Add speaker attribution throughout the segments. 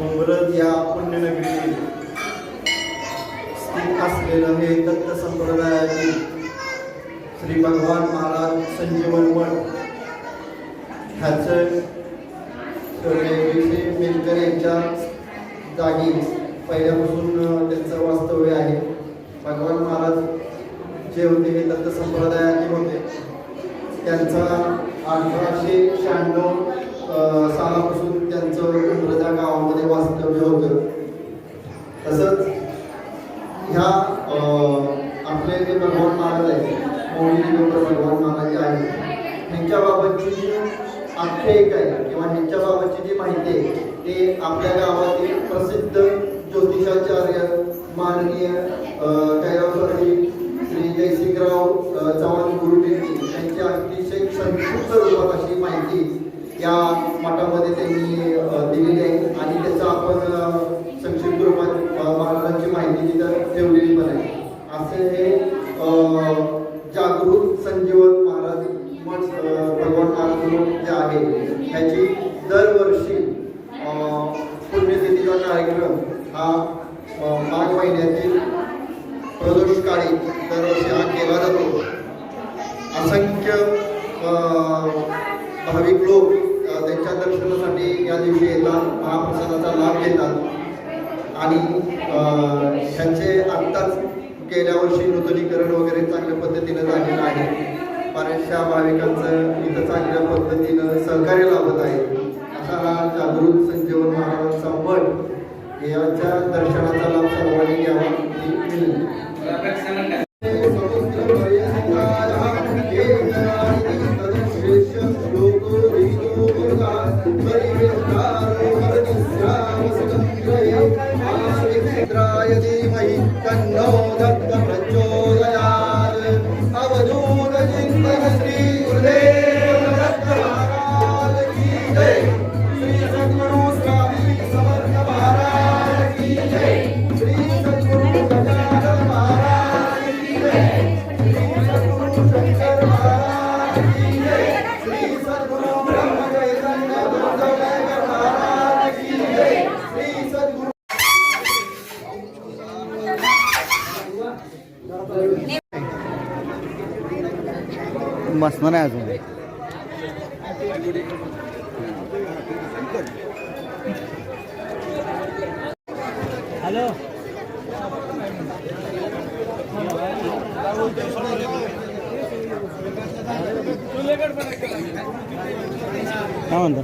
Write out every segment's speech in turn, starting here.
Speaker 1: उंबरज या पुण्यनगरी स्थित असलेलं हे दत्त संप्रदायातील श्री भगवान महाराज संजीवन मठ ह्याचं मेलकर यांच्या जागी पहिल्यापासून त्यांचं वास्तव्य आहे. भगवान महाराज जे होते हे दत्त संप्रदायाचे होते. त्यांचा अठराशे शहाण्णव सालापासून त्यांचं उमरज गावामध्ये वास्तव्य होतं. तसंच ह्या आपले जे भगवान महाराज आहेत मौली दिगंबर भगवान महाराज जे आहेत ह्यांच्याबाबतची जी आख्यायिका आहे किंवा ह्यांच्याबाबतची जी माहिती आहे ते आपल्या गावातील प्रसिद्ध ज्योतिषाचार्य माननीय अ, श्री जयसिंगराव चव्हाण गुरुजींनी यांची अतिशय संक्षिप्त रूपात अशी माहिती या मठामध्ये त्यांनी दिलेली आहे. आणि त्याचं आपण संक्षिप्त रूपात महाराजांची माहिती तिथं ठेवलेली पण आहे. असे हे जागृत संजीवन महाराज मठ भगवान महाराज जे आहे ह्याची दरवर्षी पुण्यतिथीचा कार्यक्रम हा माघ महिन्यातील प्रदोष काळी या दिवशी येतात महाप्रसादाचा लाभ घेतात. आणि त्यांचे आत्ताच गेल्या वर्षी नूतनीकरण वगैरे चांगल्या पद्धतीनं झालेलं आहे. बऱ्याचशा भाविकांचं इथं चांगल्या पद्धतीनं सहकार्य लाभत आहे. असा हा जागृत संजीवन महाराजांचा मठ याच्या दर्शनाचा लाभ सर्वांनी घ्यावा. மகிமை தன்னோதத்த பிரச்சோ
Speaker 2: बसणार आहे अजून. काय म्हणतो?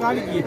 Speaker 3: ಕಾಣಿಕೆ